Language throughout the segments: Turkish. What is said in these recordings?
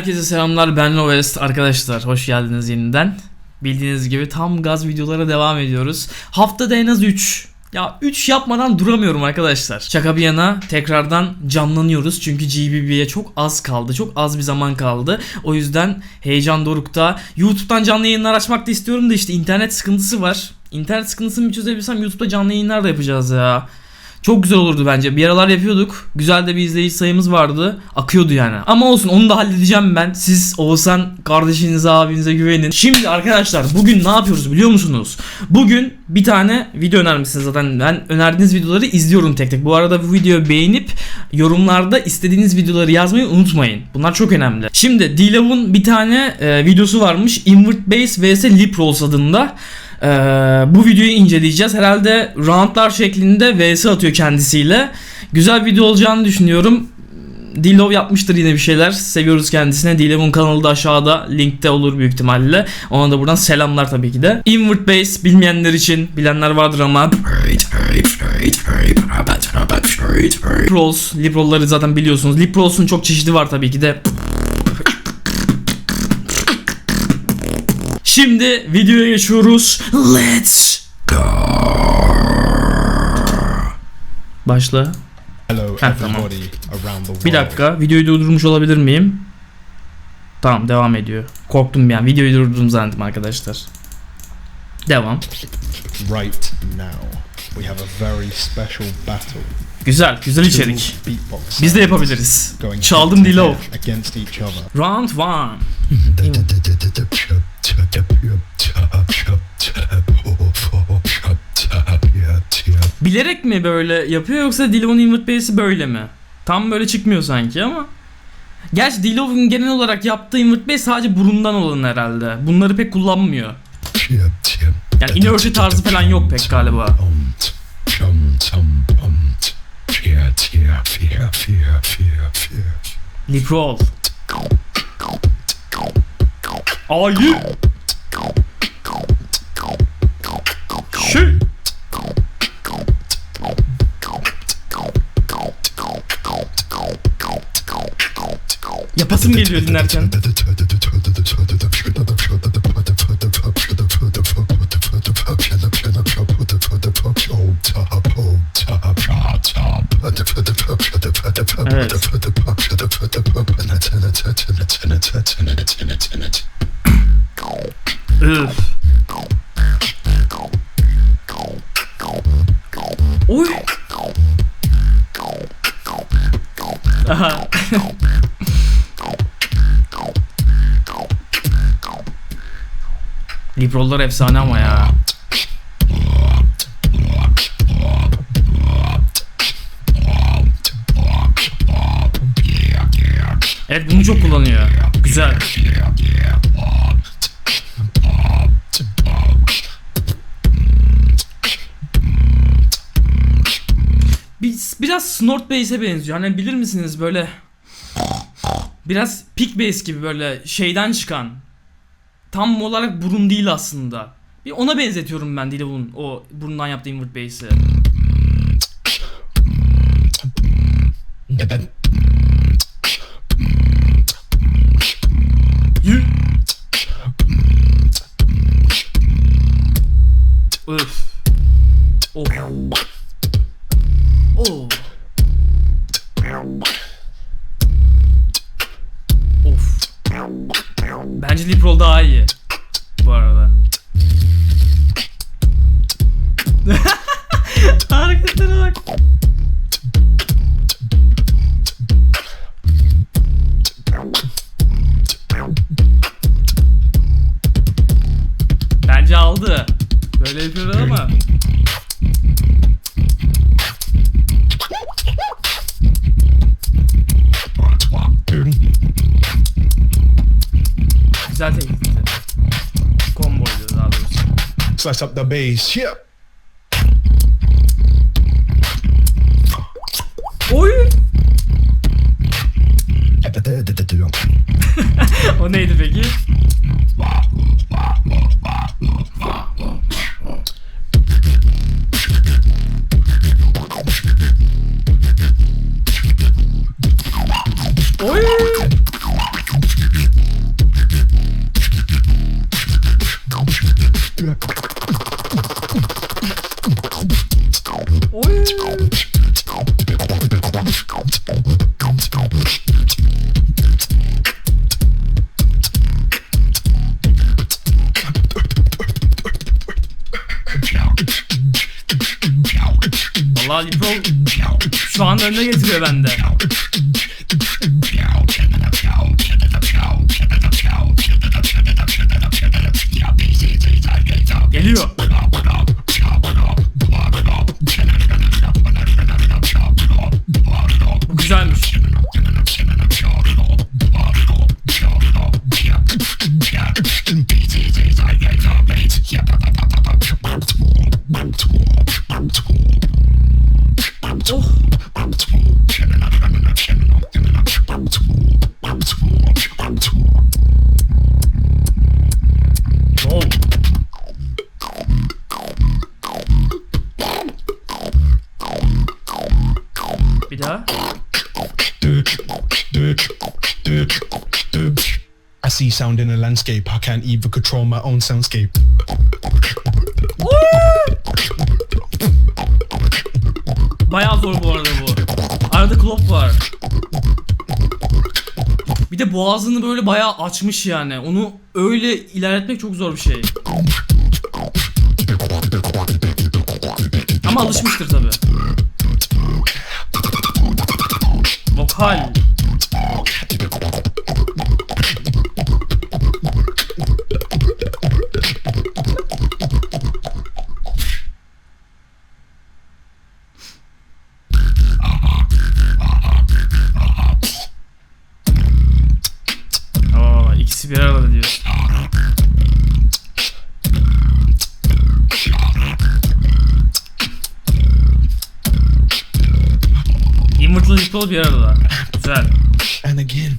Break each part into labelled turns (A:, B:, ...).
A: Herkese selamlar ben Lovest arkadaşlar hoş geldiniz yeniden. Bildiğiniz gibi tam gaz videolara devam ediyoruz. Haftada en az 3. Ya 3 yapmadan duramıyorum arkadaşlar. Şaka bir yana tekrardan canlanıyoruz çünkü GBB'ye çok az kaldı. Çok az bir zaman kaldı. O yüzden heyecan dorukta. YouTube'dan canlı yayınlar açmak da istiyorum da işte internet sıkıntısı var. İnternet sıkıntısını bir çözebilsem YouTube'da canlı yayınlar da yapacağız ya. Çok güzel olurdu bence. Bir aralar yapıyorduk. Güzel de bir izleyici sayımız vardı. Akıyordu yani. Ama olsun onu da halledeceğim ben. Siz Oğuzhan kardeşinize abinize güvenin. Şimdi arkadaşlar bugün ne yapıyoruz biliyor musunuz? Bugün bir tane video önermişsiniz zaten. Ben önerdiğiniz videoları izliyorum tek tek. Bu arada bu videoyu beğenip yorumlarda istediğiniz videoları yazmayı unutmayın. Bunlar çok önemli. Şimdi D-Love'un bir tane e, videosu varmış. Invert Base vs Lip Rolls adında. Ee, bu videoyu inceleyeceğiz. Herhalde roundlar şeklinde vs atıyor kendisiyle. Güzel video olacağını düşünüyorum. Dilov yapmıştır yine bir şeyler. Seviyoruz kendisine. Dilov'un kanalı da aşağıda linkte olur büyük ihtimalle. Ona da buradan selamlar tabii ki de. Invert Base bilmeyenler için bilenler vardır ama Lip Rolls, Lip Roll'ları zaten biliyorsunuz. Lip Rolls'un çok çeşidi var tabii ki de. Şimdi videoya geçiyoruz. Let's go. Başla.
B: Hello,
A: Ha, tamam.
B: everybody around the world.
A: Bir dakika. Videoyu durdurmuş olabilir miyim? Tamam devam ediyor. Korktum bir an. Videoyu durdurdum zannettim arkadaşlar. Devam.
B: Right now, we have a very special battle.
A: Güzel. Güzel içerik. Biz de yapabiliriz. Çaldım
B: other.
A: Round 1. Bilerek mi böyle yapıyor yoksa Dilov'un invert base'i böyle mi? Tam böyle çıkmıyor sanki ama. Gerçi Dilov'un genel olarak yaptığı invert base sadece burundan olan herhalde. Bunları pek kullanmıyor. Yani inerti tarzı falan yok pek galiba. Lip roll. Ayı. Yapasım geliyor dinlerken. Üf. Oy. Aha. Librollar efsane ama ya. Evet bunu çok kullanıyor. Güzel. Biraz snort bass'e benziyor. Hani bilir misiniz böyle biraz pick bass gibi böyle şeyden çıkan tam olarak burun değil aslında. Bir ona benzetiyorum ben Dilivun o burundan yaptığı invert bass'i. Bence Liprol daha iyi. Bu arada. Hareketlere bak. Bence aldı. Böyle yapıyorlar ama. Güzel teknikti. Komboydu daha doğrusu.
B: Slice up the bass. Yeah.
A: Oy! O neydi peki? Şu anda önüne getiriyor bende.
B: I see sound in a landscape. I can't even control my own soundscape.
A: Bayağı zor bu arada bu. Arada klop var. Bir de boğazını böyle bayağı açmış yani. Onu öyle ilerletmek çok zor bir şey. Ama alışmıştır tabi. Vokal. Liprol bir arada. Güzel.
B: And again.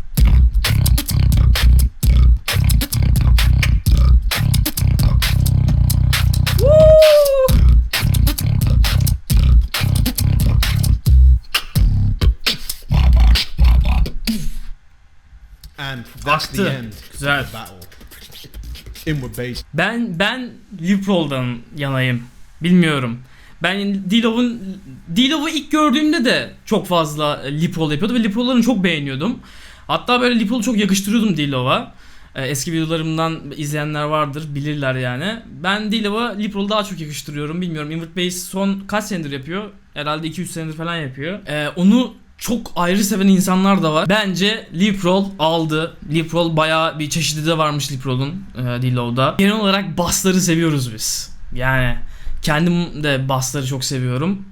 B: And that's the
A: Aktı.
B: end
A: Güzel.
B: of the battle. Inward bass.
A: Ben ben Liprol'dan yanayım. Bilmiyorum. Ben Dilov'un Dilov'u ilk gördüğümde de çok fazla Liprol yapıyordu ve Liprol'larını çok beğeniyordum. Hatta böyle Liprol'u çok yakıştırıyordum Dilov'a. Ee, Eski videolarımdan izleyenler vardır bilirler yani. Ben Dilov'a Liprol'u daha çok yakıştırıyorum. Bilmiyorum Invert Base son kaç senedir yapıyor? Herhalde 2-3 senedir falan yapıyor. Ee, onu çok ayrı seven insanlar da var. Bence Liprol aldı. Liprol bayağı bir çeşidi de varmış Liprol'un e, Dillow'da. Genel olarak bassları seviyoruz biz. Yani kendim de bassları çok seviyorum.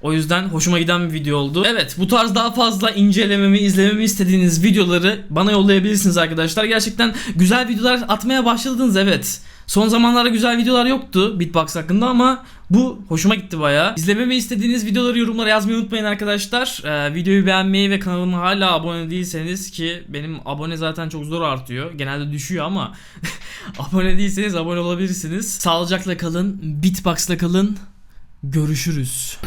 A: O yüzden hoşuma giden bir video oldu. Evet bu tarz daha fazla incelememi, izlememi istediğiniz videoları bana yollayabilirsiniz arkadaşlar. Gerçekten güzel videolar atmaya başladınız evet. Son zamanlarda güzel videolar yoktu Beatbox hakkında ama bu hoşuma gitti bayağı. İzlememi istediğiniz videoları yorumlara yazmayı unutmayın arkadaşlar. Ee, videoyu beğenmeyi ve kanalıma hala abone değilseniz ki benim abone zaten çok zor artıyor. Genelde düşüyor ama abone değilseniz abone olabilirsiniz. Sağlıcakla kalın, Beatbox'la kalın. Görüşürüz.